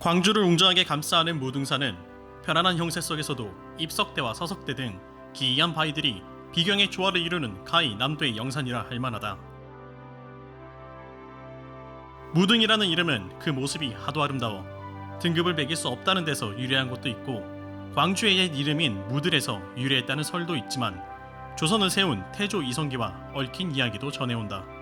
광주를 웅장하게 감싸는 무등산은 편안한 형세 속에서도 입석대와 서석대 등 기이한 바위들이 비경의 조화를 이루는 가히 남도의 영산이라 할 만하다. 무등이라는 이름은 그 모습이 하도 아름다워 등급을 매길 수 없다는 데서 유래한 것도 있고 광주의 옛 이름인 무들에서 유래했다는 설도 있지만 조선을 세운 태조 이성계와 얽힌 이야기도 전해온다.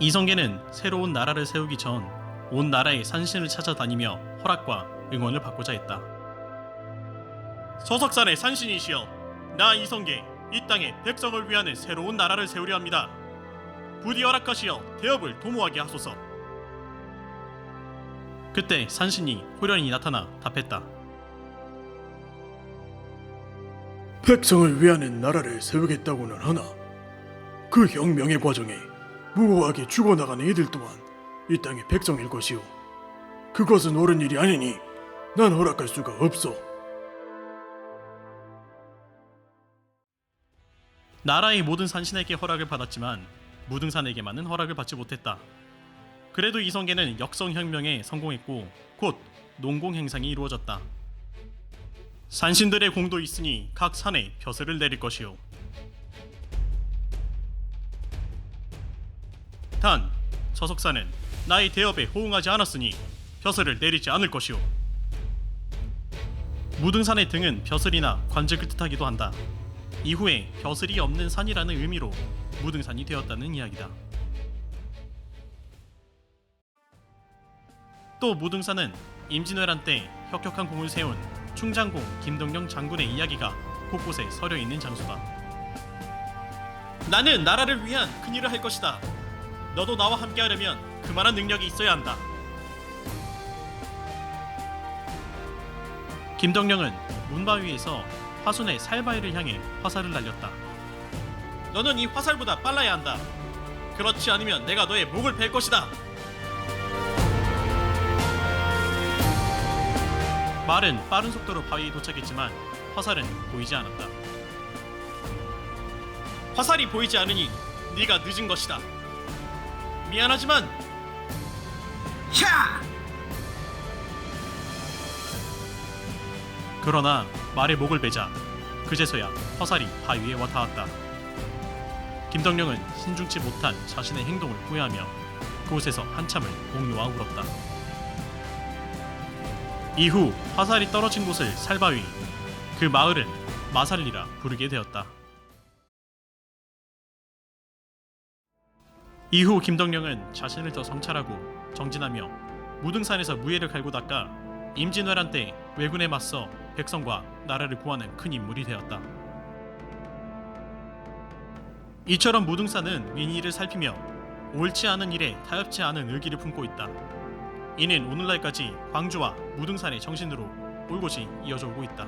이성계는 새로운 나라를 세우기 전 온 나라의 산신을 찾아다니며 허락과 응원을 받고자 했다. 서석산의 산신이시여, 나 이성계 이 땅에 백성을 위하는 새로운 나라를 세우려 합니다. 부디 허락하시어 대업을 도모하게 하소서. 그때 산신이 호련히 나타나 답했다. 백성을 위하는 나라를 세우겠다고는 하나 그 혁명의 과정에 무고하게 죽어나가는 이들 또한 이 땅의 백성일 것이오 그것은 옳은 일이 아니니 난 허락할 수가 없어 나라의 모든 산신에게 허락을 받았지만 무등산에게만은 허락을 받지 못했다. 그래도 이성계는 역성혁명에 성공했고 곧 농공 행상이 이루어졌다. 산신들의 공도 있으니 각 산에 벼슬을 내릴 것이오. 단 서석산은 나의 대업에 호응하지 않았으니 벼슬을 내리지 않을 것이오. 무등산의 등은 벼슬이나 관직을 뜻하기도 한다. 이후에 벼슬이 없는 산이라는 의미로 무등산이 되었다는 이야기다. 또 무등산은 임진왜란 때 혁혁한 공을 세운 충장공 김동영 장군의 이야기가 곳곳에 서려 있는 장소다. 나는 나라를 위한 큰 일을 할 것이다. 너도 나와 함께하려면 그만한 능력이 있어야 한다. 김덕령은 문바 위에서 화순의 살바위를 향해 화살을 날렸다. 너는 이 화살보다 빨라야 한다. 그렇지 않으면 내가 너의 목을 벨 것이다. 말은 빠른 속도로 바위에 도착했지만 화살은 보이지 않았다. 화살이 보이지 않으니 네가 늦은 것이다. 미안하지만 그러나 말의 목을 베자 그제서야 화살이 바위에 와 닿았다. 김덕령은 신중치 못한 자신의 행동을 후회하며 그곳에서 한참을 공유와 울었다. 이후 화살이 떨어진 곳을 살바위, 그 마을은 마살리라 부르게 되었다. 이후 김덕령은 자신을 더 성찰하고 정진하며 무등산에서 무예를 갈고 닦아 임진왜란 때 왜군에 맞서 백성과 나라를 구하는 큰 인물이 되었다. 이처럼 무등산은 민의를 살피며 옳지 않은 일에 타협치 않은 의기를 품고 있다. 이는 오늘날까지 광주와 무등산의 정신으로 올곧이 이어져 오고 있다.